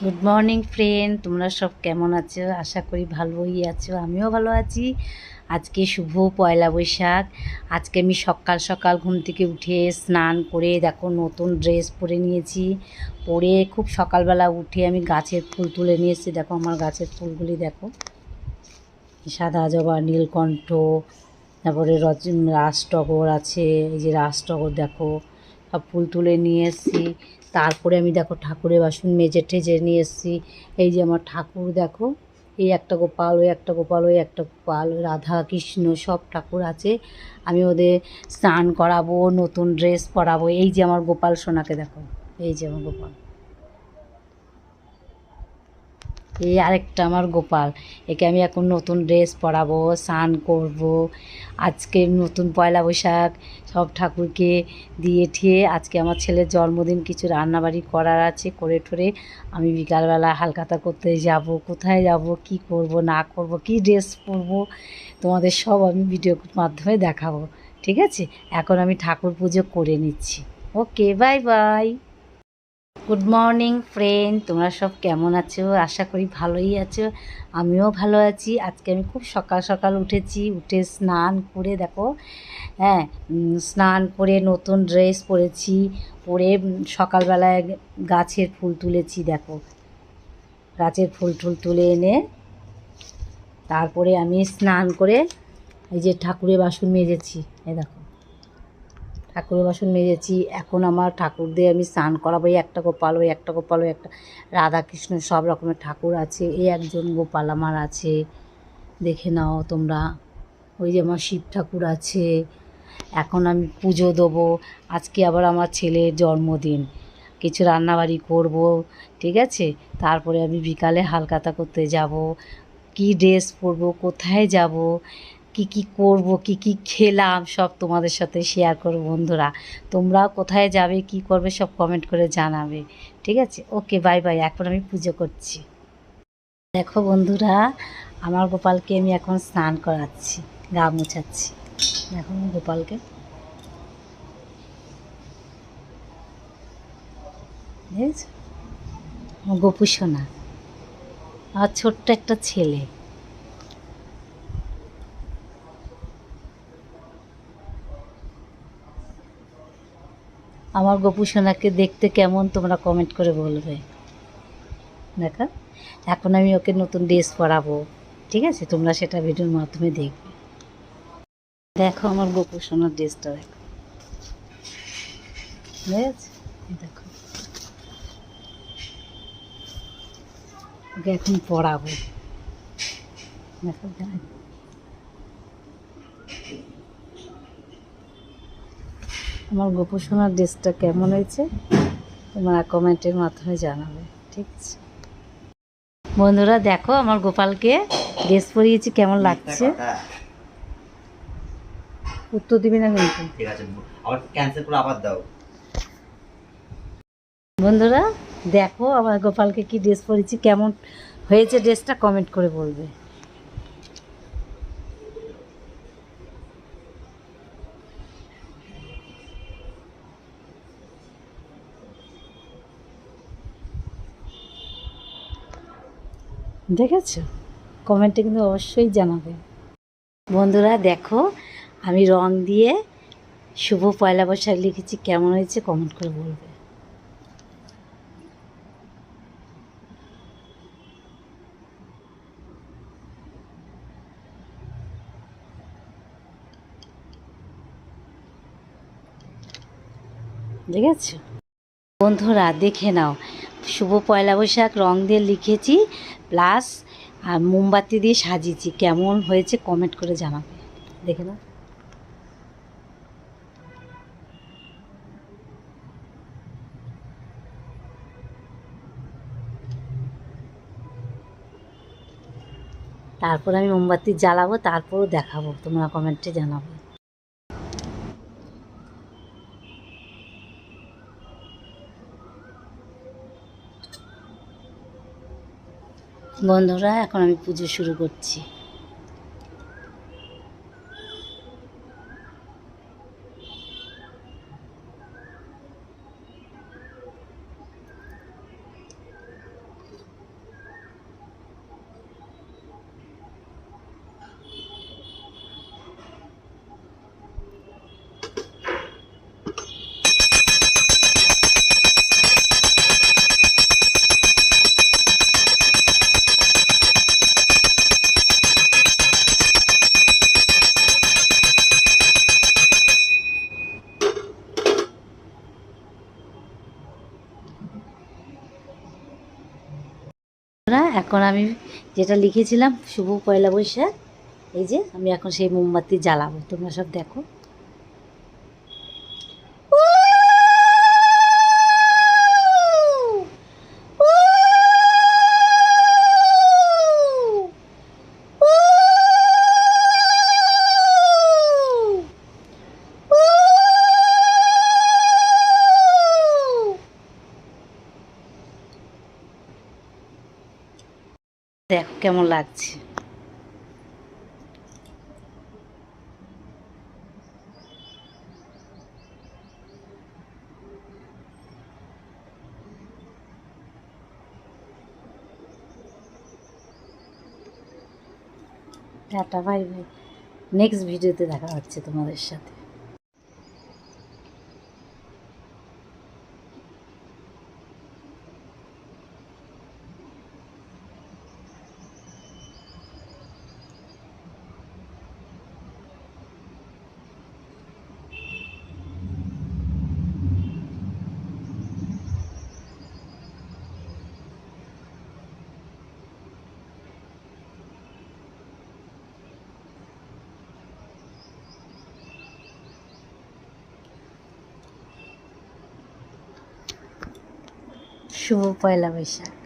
Good morning friend তোমরা সব কেমন আছো? আশা করি ভালোই আছো, আমিও ভালো আছি। আজকে শুভ পয়লা বৈশাখ। আজকে আমি সকাল সকাল ঘুম থেকে উঠে স্নান করে দেখো নতুন ড্রেস পরে নিয়েছি। পরে খুব সকালবেলা উঠে আমি গাছের ফুল তুলে নিয়ে এসেছি। দেখো আমার গাছের ফুলগুলি দেখো। সাদা জবা, নীলকণ্ঠ, তারপরে রজ রাজটগর আছে। এই যে রাজটগর দেখো। ফুল তুলে নিয়ে এসছি। তারপরে আমি দেখো ঠাকুরের বাসন মেজে ঠেজে নিয়ে এসছি। এই যে আমার ঠাকুর দেখো, এই একটা গোপাল, ওই একটা গোপাল, ওই একটা গোপাল, রাধা, কৃষ্ণ সব ঠাকুর আছে। আমি ওদের স্নান করাবো, নতুন ড্রেস পরাবো। এই যে আমার গোপাল সোনাকে দেখো, এই যে আমার গোপাল। এই আরেকটা আমার গোপাল। একে আমি এখন নতুন ড্রেস পরাবো, স্নান করব। আজকে নতুন পয়লা বৈশাখ, সব ঠাকুরকে দিয়ে ঠিয়ে আজকে আমার ছেলের জন্মদিন, কিছু রান্নাবাড়ি করার আছে, করে ঠরে আমি বিকালবেলা হালকাতা করতে যাব, কোথায় যাব, কি করব, না করব, কি ড্রেস পরবো, তোমাদের সব আমি ভিডিওর মাধ্যমে দেখাবো। ঠিক আছে? এখন আমি ঠাকুর পুজো করে নিচ্ছি। Okay bye bye good morning friend তোমরা সব কেমন আছো? আশা করি ভালোই আছো। আমিও ভালো আছি। আজকে আমি খুব সকাল সকাল উঠেছি। উঠে স্নান করে দেখো হ্যাঁ স্নান করে নতুন ড্রেস পরেছি। পরে সকালবেলায় গাছের ফুল তুলেছি দেখো। গাছের ফুল টুল তুলে এনে তারপরে আমি স্নান করে এই যে ঠাকুরের বাসন মেজেছি। এ দেখো। ঠাকুরের বাসন মেজেছি, এখন আমার ঠাকুরদের আমি স্নান করাবো, এই একটা গোপাল, ওই একটা গোপাল, ওই একটা রাধাকৃষ্ণ, সব রকমের ঠাকুর আছে, এই একজন গোপাল আমার আছে। দেখে নাও তোমরা, ওই যে আমার শিব ঠাকুর আছে, এখন আমি পুজো দেবো, আজকে আবার আমার ছেলের জন্মদিন, কিছু রান্নাবাড়ি করব, ঠিক আছে? তারপরে আমি বিকালে হালকাতা করতে যাব, কি ড্রেস পরবো, কোথায় যাব কি কি করব, কি কি খেলাম, সব তোমাদের সাথে শেয়ার করব বন্ধুরা। তোমরাও কোথায় যাবে, কি করবে, সব কমেন্ট করে জানাবে। ঠিক আছে? ওকে বাই বাই এখন আমি পুজো করছি। দেখো বন্ধুরা, আমার গোপালকে আমি এখন স্নান করাচ্ছি, গা মোছাচ্ছি। দেখো গোপালকে। গোপু সোনা আর ছোট্ট একটা ছেলে। আমার গোপু সোনাকে দেখতে কেমন তোমরা কমেন্ট করে বলবে। দেখো, এখন আমি ওকে নতুন ড্রেস পরাবো, ঠিক আছে? তোমরা সেটা ভিডিওর মাধ্যমে দেখবে। দেখো আমার গোপু সোনার ড্রেসটা দেখো। দেখো। ওকে এখন পরাবো। দেখো আমার গোপু সোনার ড্রেসটা কেমন হয়েছে? তোমরা কমেন্টের মাধ্যমে জানাবে ঠিক আছে? বন্ধুরা দেখো আমার গোপালকে ড্রেস পরিয়েছি কেমন লাগছে? উত্তর দিবি না কিন্তু? ঠিক আছে আবার ক্যান্সেল করে আবার দাও। বন্ধুরা দেখো আমার গোপালকে কি ড্রেস পরেছি কেমন হয়েছে ড্রেসটা কমেন্ট করে বলবে। দেখেছ? কমেন্টে কিন্তু অবশ্যই জানাবে। বন্ধুরা, দেখো, আমি রং দিয়ে শুভ পয়লা বৈশাখ লিখেছি। কেমন হয়েছে কমেন্ট করে বলবে। ঠিক আছে বন্ধুরা, দেখে নাও। শুভ পয়লা বৈশাখ, রং দিয়ে লিখেছি প্লাস আর মোমবাতি দিয়ে সাজিয়েছি। কেমন হয়েছে কমেন্ট করে জানাবে। দেখে নাও। তারপর আমি মোমবাতি জ্বালাবো, তারপরও দেখাবো, তোমরা কমেন্টে জানাবে। বন্ধুরা এখন আমি পুজো শুরু করছি। এখন আমি যেটা লিখেছিলাম, শুভ পয়লা বৈশাখ, এই যে আমি এখন সেই মোমবাতি জ্বালাবো, তোমরা সব দেখো। দেখো কেমন লাগছে? Tata bye bye. নেক্সট ভিডিওতে দেখা হচ্ছে তোমাদের সাথে। শুভ পয়লা বৈশাখ